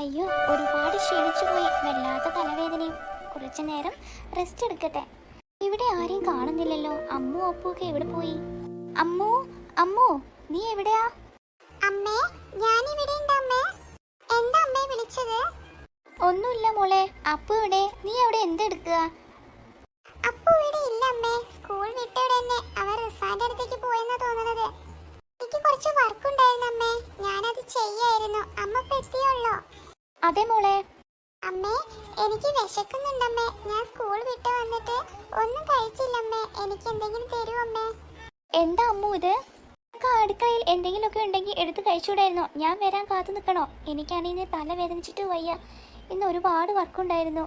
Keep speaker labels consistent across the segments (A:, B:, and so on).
A: അയ്യോ ഒരുപാട് ക്ഷീണിച്ചു പോയി. വല്ലാത്ത തലവേദനയും. കുറച്ചു നേരം റെസ്റ്റ് എടുക്കട്ടെ. ഇവിടെ ആരെയും കാണുന്നില്ലല്ലോ. അമ്മു അപ്പു ഒക്കെ എവിടെ പോയി? അമ്മു അമ്മു നീ എവിടെയാ?
B: അമ്മേ ഞാൻ ഇവിടെ ഉണ്ട് അമ്മേ. എന്താ അമ്മേ വിളിച്ചത്?
A: ഒന്നുമില്ല മോളെ. അപ്പു ഇവിടെ നീ അവിടെ എന്തെടുക്കുക
B: അപ്പു ഇവിടെ ഇല്ല അമ്മേ. സ്കൂൾ വിട്ട ഉടനെ അവർ റിസാന്റെ അടുത്തേക്ക്
A: അതെ മോളെ.
B: അമ്മേ എനിക്ക് വിശക്കുന്നുണ്ടമ്മേ. ഞാൻ സ്കൂൾ വിട്ട് വന്നിട്ട് ഒന്നും കഴിച്ചില്ലമ്മേ. എനിക്ക് എന്തെങ്കിലും തരൂ അമ്മേ.
A: എന്താ അമ്മു ഇത്? അടുക്കളയിൽ എന്തെങ്കിലുമൊക്കെ ഉണ്ടെങ്കിൽ എടുത്ത് കഴിച്ചുകൂടായിരുന്നോ? ഞാൻ വരാൻ കാത്തു നിൽക്കണോ? എനിക്കാണെങ്കിൽ തല വേദനിച്ചിട്ട് വയ്യ. ഇന്ന് ഒരുപാട് വർക്കുണ്ടായിരുന്നു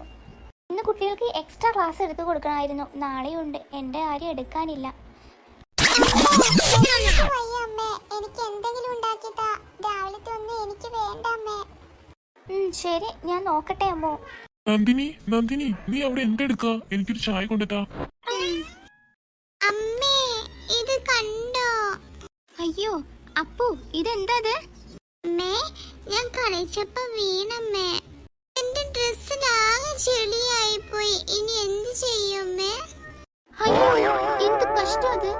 A: ഇന്ന് കുട്ടികൾക്ക് എക്സ്ട്രാ ക്ലാസ് എടുത്ത് കൊടുക്കണമായിരുന്നു. നാളെയുണ്ട്. എന്റെ ആരും എടുക്കാനില്ല.
B: എനിക്ക് അമ്മേ. എനിക്ക് എന്തെങ്കിലും ഉണ്ടാക്കി താ രാവിലത്തെ ഒന്നും എനിക്ക് വേണ്ട അമ്മേ
A: ഉം, ശരി ഞാൻ നോക്കട്ടെ അമ്മോ.
C: നന്ദിനി നന്ദിനി നീ അവിടെ എന്തെടുക്ക? എനിക്കൊരു ചായ കൊണ്ടുത്താ
B: അമ്മേ ഇത് കണ്ടോ?
A: അയ്യോ അപ്പു ഇതെന്താ ഇത്?
B: അമ്മേ ഞാൻ കളിച്ചപ്പോ വീണമ്മേ. എന്റെ ഡ്രസ്സിലാകെ ചെളിയായി പോയി ഇനി എന്ത് ചെയ്യുമ്മേ?
A: അയ്യോ എന്ത് കഷ്ടം അത്.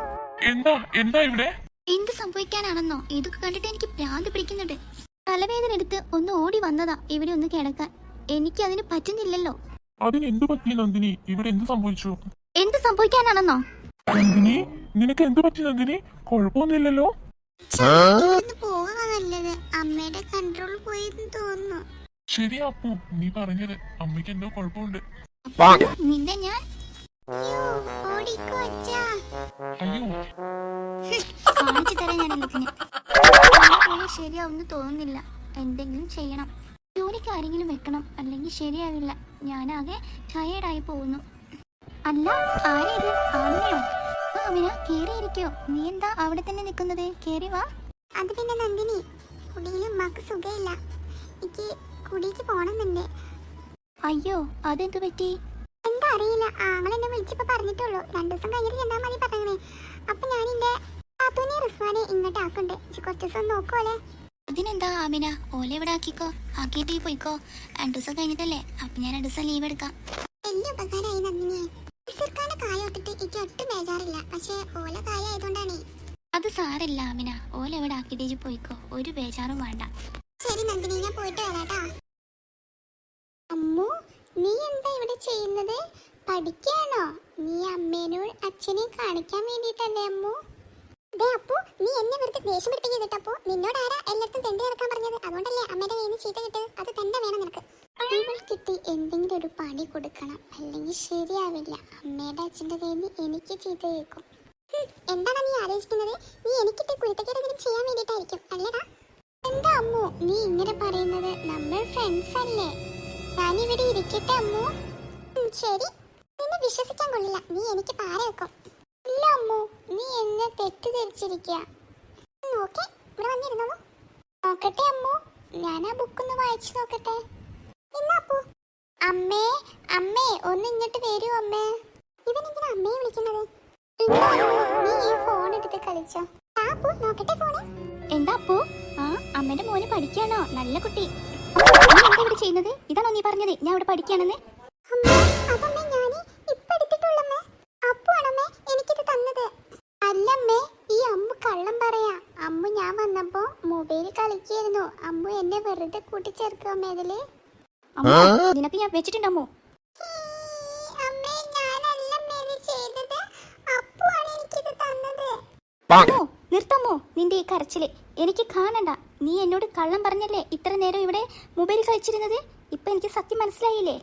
C: എന്താ എന്താ ഇവിടെ?
A: എന്ത് സംഭവിക്കാനാണെന്നോ? ഇതൊക്കെ കണ്ടിട്ട് എനിക്ക് ഭ്രാന്ത് പിടിക്കുന്നുണ്ട്. തലവേദന എടുത്ത് ഒന്ന് ഓടി വന്നതാ ഇവിടെ ഒന്ന് കിടക്കാൻ. എനിക്ക് അതിന് പറ്റുന്നില്ലല്ലോ.
C: അതിന് എന്ത് പറ്റി നന്ദിനി? ഇവിടെ എന്ത് സംഭവിച്ചു?
A: എന്ത് സംഭവിക്കാനാണെന്നോ?
C: നന്ദിനി നിനക്ക് എന്ത് പറ്റി നന്ദിനി? കുഴപ്പമൊന്നുമില്ലല്ലോ.
B: നല്ലത് അമ്മയുടെ കൺട്രോൾ പോയെന്ന് തോന്നുന്നു.
C: അപ്പു നീ പറഞ്ഞത്. അമ്മയ്ക്ക് എന്തോ കുഴപ്പമുണ്ട്.
A: നിന്നെ ഞാൻ?
B: അയ്യോ,
A: കാണിച്ചു ഞാൻ ശരിയാവുമെന്ന് തോന്നുന്നില്ല. എന്തെങ്കിലും ചെയ്യണം. ജോലിക്ക് ആരെങ്കിലും വെക്കണം. അല്ലെങ്കിൽ ശരിയാവില്ല. ഞാനാകെ ടയേർഡായി പോകുന്നു. അല്ല ആരേത്? ഇത് ആമിനയോ ആ കയറിയിരിക്കോ നീ എന്താ അവിടെ തന്നെ നിൽക്കുന്നത്? കേറി വാ.
B: അത് പിന്നെ നന്ദിനി. കുടിയിൽ ഉമ്മാക്ക് സുഖമില്ല. എനിക്ക് കുടിക്ക് പോണമെന്നുണ്ട്
A: അയ്യോ അതെന്തു പറ്റി?
B: എന്താ അറിയില്ല. ആങ്ങൾ എന്നെ വിളിച്ചപ്പോ പറഞ്ഞിട്ടുള്ളൂ. രണ്ടു ദിവസം കഴിഞ്ഞിട്ട് ചെന്നാ മതി പറഞ്ഞേ അപ്പൊ ഞാൻ എന്റെ പാത്തുനെ റിസ്വാനെ ഇങ്ങോട്ട് ആക്കുന്നുണ്ട് ഇജ്ജ് കുറച്ച് ദിവസം നോക്കുമല്ലേ
A: അതിനെന്താ ആമിന? ഓല ഇവിടെ ആക്കിക്കോ. ആക്കിയിട്ട് പോയിക്കോ. രണ്ടു ദിവസം കഴിഞ്ഞിട്ടല്ലേ. അപ്പൊ ഞാൻ രണ്ടു ദിവസം ലീവ് എടുക്കാം.
B: വലിയ ഉപകാരമായി നന്ദിനിയെ ഇസർക്കാന്റെ കായ ഒത്തിട്ട് എനിക്ക് ഒട്ടും ബേജാറില്ല. പക്ഷേ ഓല കായ ആയതുകൊണ്ടാണേ.
A: അത് സാരല്ല ആമിന. ഓല ഇവിടെ ആക്കിയിട്ട് പോയിക്കോ. ഒരു ബേജാറും വേണ്ട.
B: ശരി നന്ദിനി ഞാൻ പോയിട്ട് വരാട്ടാ. അമ്മു നീ എന്താ ഇവിടെ ചെയ്യുന്നത്? പഠിക്കാണോ? നീ അമ്മേനോട് അച്ഛനെ കാണിക്കാൻ വേണ്ടിട്ടല്ലേ അമ്മു? അപ്പു നീ എന്നെ വെറുതെ ദേഷ്യം നിന്നോട് ആരാ എല്ലായിടത്തും തെണ്ടി നടക്കാൻ പറഞ്ഞത്? അതുകൊണ്ടല്ലേ അമ്മയുടെ കയ്യിൽ ചീത്ത കിട്ടിയത്? അത് തന്നെ വേണം നിനക്ക്. ഇവൾ കിട്ടി എന്തെങ്കിലും ഒരു പണി കൊടുക്കണം. അല്ലെങ്കിൽ ശരിയാവില്ല. അമ്മയുടെ അച്ഛന്റെ കയ്യിൽ നിന്ന് എനിക്ക് ചീത്ത കേൾക്കും. എന്താണ് നീ ആലോചിക്കുന്നത്? നീ എനിക്കിട്ട് കുരുത്തക്കേടെങ്കിലും ചെയ്യാൻ വേണ്ടിയിട്ടായിരിക്കും അല്ലടാ? എന്താ അമ്മു? നീ ഇങ്ങനെ പറയുന്നത്? നമ്മൾ ഫ്രണ്ട്സ് അല്ലേ? ഞാനിവിടെ ഇരിക്കട്ടെ അമ്മു? ശരി. നിന്നെ വിശ്വസിക്കാൻ കൊള്ളില്ല. നീ എനിക്ക് പാര വെക്കും ഇല്ല അമ്മു നീ എന്നെ തെറ്റിദ്ധരിച്ചിരിക്കുക നോക്കേ ഇവിടെ വന്നിരുന്നോളൂ. നോക്കട്ടെ അമ്മു ഞാൻ ആ ബുക്ക് ഒന്ന് വായിച്ചു നോക്കട്ടെ. അമ്മേ അമ്മേ ഒന്ന് ഇങ്ങോട്ട് വരൂ അമ്മേ. ഇവനെങ്ങനെ അമ്മയെ വിളിക്കുന്നത്? നീ ഈ ഫോൺ എടുത്ത് നോക്കട്ടെ
A: എന്താ ആ നല്ല കുട്ടി. എന്താ ഇതാണോ നീ പറഞ്ഞത്? ഞാൻ ഇവിടെ പഠിക്കാണെന്ന്.
B: അമ്മ ഇപ്പൊ എനിക്കിത് തന്നത്. അല്ലമ്മേ, ഈ അമ്മു കള്ളം പറയാ. അമ്മു ഞാൻ വന്നപ്പോ മൊബൈൽ കളിക്കായിരുന്നു. അമ്മു എന്നെ വെറുതെ കൂട്ടിച്ചേർക്കുമ്മേ ഇതിൽ
A: അമ്മ നിനക്ക് ഞാൻ
B: അമ്മേ. ഞാനല്ലമ്മേ ഇത് ചെയ്തത്. അപ്പുവാണ് എനിക്കിത് തന്നത്.
A: അമ്മോ നിർത്തമ്മോ നിന്റെ ഈ കരച്ചിൽ. എനിക്ക് കാണണ്ട. നീ എന്നോട് കള്ളം പറഞ്ഞല്ലേ ഇത്ര നേരം ഇവിടെ മൊബൈൽ കളിച്ചിരുന്നത്? ഇപ്പൊ എനിക്ക് സത്യം മനസ്സിലായില്ലേ?